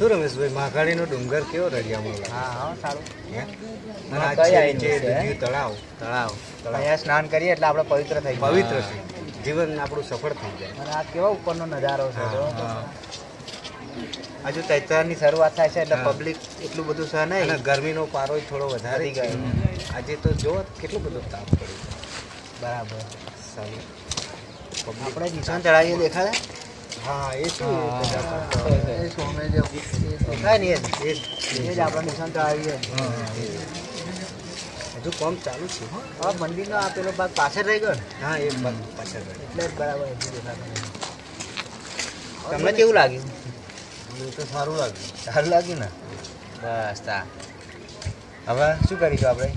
શું રમેશભાઈ મહાકાળીનો ડુંગર કેવો રળિયામણો હા હા સારું. અને આ છે જે તળાવ તળાવ અહીંયા સ્નાન કરીએ એટલે આપણે પવિત્ર થઈ પવિત્ર છે. જીવન આપણું સફળ થઈ જાય. અને આ કેવા ઉપરનો નજારો છે હજુ તૈતરની શરૂઆત થાય છે એટલે પબ્લિક એટલું બધું અને નહીં. ગરમીનો પારો થોડો વધારે ગયો. આજે તો જો કેટલું બધું તાપ પડ્યો. બરાબર. સારું. આપણે નિશાન ચડાવીએ દેખાડે? હા એ શું એ સોમે જે દેખાય ને એ જ. હજુ કોમ ચાલુ છે હા. મંદિરનો આ પેલો ભાગ પાછળ રહી ગયો ને? હા એ ભાગ પાછળ રહ્યો એટલે જ બરાબર તમને કેવું લાગ્યું? મને તો સારું લાગ્યું. સારું લાગ્યું ને? બસ તા. હવે શું કરીશું આપણે?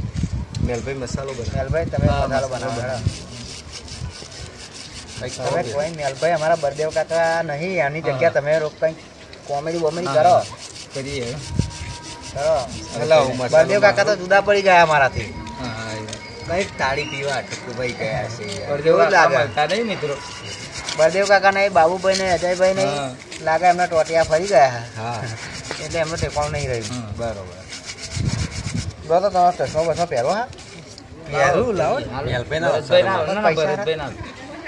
મેલભાઈ મસાલો બનાવ. મેલભાઈ તમે મસાલો બનાવો. તમે કોઈ મેલભાઈ અમારા બરદેવ કાકા નહીં આની જગ્યા તમે રોક કંઈક કોમેડી બોમેડી કરો. કરીએ. કરો. હલાવો કાકા તો જુદા પડી ગયા અમારાથી. કંઈક તાળી પીવા ટકુભાઈ ગયા છે. બરદેવ કેવું લાગે? નહીં મિત્રો? બળદેવ કાકા નહીં બાબુભાઈ ને અજયભાઈ નહીં. લાગે એમના ટોટિયા ફરી ગયા. હા. એટલે એમનું ટેકાણું નહીં રહ્યું. બરોબર. જો તો તમારો ચશ્મો બસમાં પહેરો હા? પહેરું લાવો. ને.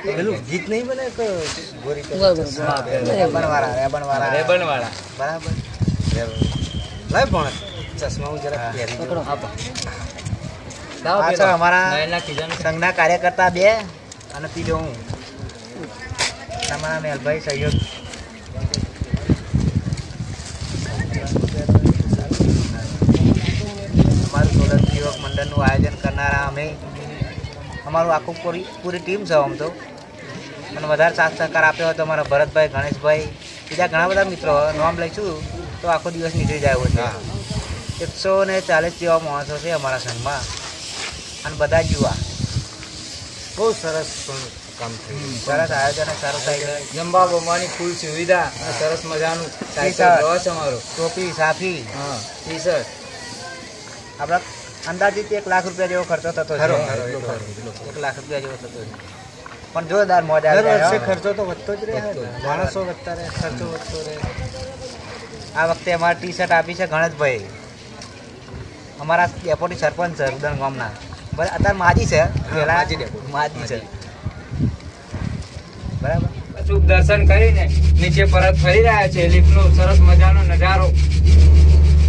પેલું ગીત નહીં બને તો ગોરી રેબણવાળા રેબનવાળા રેબનવાળા બરાબર. લાય પણ ચશ્મા હું જરા પહેરી દઉં. આ છે અમારા સંઘના કાર્યકર્તા બે અને ત્રીજો હું. તમારા મેલભાઈ સહયોગ. અમારું સોલંકી યુવક મંડળનું આયોજન કરનારા અમે અમારું આખું પૂરી પૂરી ટીમ છે આમ તો. અને વધારે સાથ સહકાર આપ્યો હોય તો અમારા ભરતભાઈ ગણેશભાઈ બીજા ઘણા બધા મિત્રો નામ લઈશું તો આખો દિવસ નીકળી જાય છે. એકસો ને ચાલીસ જેવા માણસો છે અમારા સંઘમાં. અને બધા જ યુવા. બહુ સરસ કામ થયું. સરસ આયોજન સારું થાય જમવા બમવાની ફૂલ સુવિધા સરસ મજાનું. સાયકલ અમારો. ટોપી સાફી હા. ટી શર્ટ આપણા અંદાજિત એક લાખ રૂપિયા જેવો ખર્ચો થતો છે. એક લાખ રૂપિયા જેવો થતો છે. પણ જોરદાર મોજા દર આવી વર્ષે ખર્ચો તો વધતો જ રહે. માણસો વધતા રહે ખર્ચો વધતો રહે. આ વખતે અમારે ટી શર્ટ આપી છે ગણેશભાઈ. અમારા ડેપોટી સરપંચ છે રુદન ગામના. બરાબર અત્યારે માજી છે. માજી. માજી છે. બરાબર. શુભ દર્શન કરીને નીચે પરત ફરી રહ્યા છે. લીફનો સરસ મજાનો નજારો.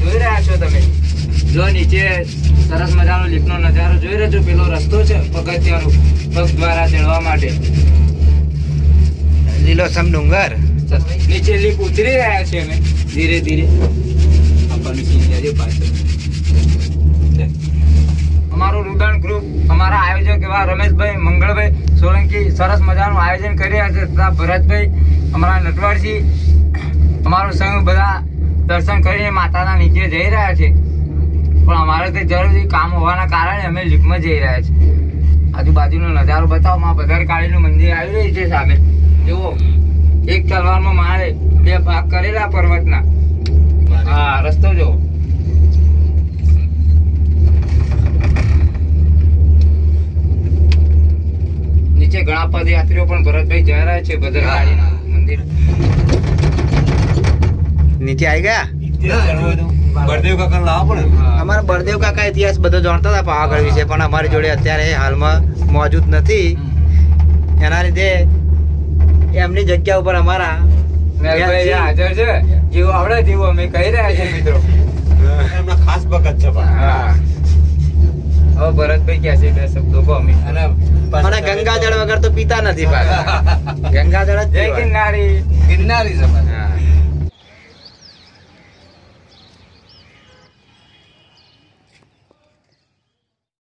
જોઈ રહ્યા છો તમે? જો નીચે સરસ મજાનો લીપનો નજારો જોઈ રહ્યો છું પેલો રસ્તો છે પગથિયાનો પગ દ્વારા ચડવા માટે. લીલોસમ ડુંગર. નીચે લીપ ઉતરી રહ્યા છે અમે ધીરે ધીરે આપણને સીન પાછળ અમારું રુદન ગ્રુપ અમારા આયોજક એવા રમેશભાઈ મંગળભાઈ સોલંકી સરસ મજાનું આયોજન કરી રહ્યા છે. તથા ભરતભાઈ અમારા નટવરજી અમારો સંઘ બધા દર્શન કરીને માતાના નીચે જઈ રહ્યા છે. પણ અમારે તે જરૂરી કામ હોવાના કારણે અમે લીફમાં જઈ રહ્યા છીએ. આજુબાજુનો નજારો બતાવો માં ભદરકાળીનું મંદિર આવી રહ્યું છે સામે. જુઓ એક તલવારમાં મારે બે ભાગ કરેલા પર્વતના. હા રસ્તો જુઓ. નીચે ઘણા પદયાત્રીઓ પણ ભરતભાઈ જઈ રહ્યા છે ભદ્રકાળીના મંદિર. નીચે આવી ગયા? બળદેવ કાકા લાવો પણ અમારા બળદેવ કાકા ઇતિહાસ બધો જાણતા હતા પાવાગઢ વિશે પણ અમારી જોડે અત્યારે હાલમાં મોજૂદ નથી. એના લીધે એમની જગ્યા ઉપર અમારા હાજર છે જેવું આવડે તેવું અમે કહી રહ્યા છીએ મિત્રો. એમના ખાસ ભગત છે હા. હવે ભરતભાઈ ક્યાં છે બે શબ્દો કહો અમે અને અને ગંગાજળ વગર તો પીતા નથી પાછા ગંગાજળ જ જય. ગિરનારી. ગિરનારી. હા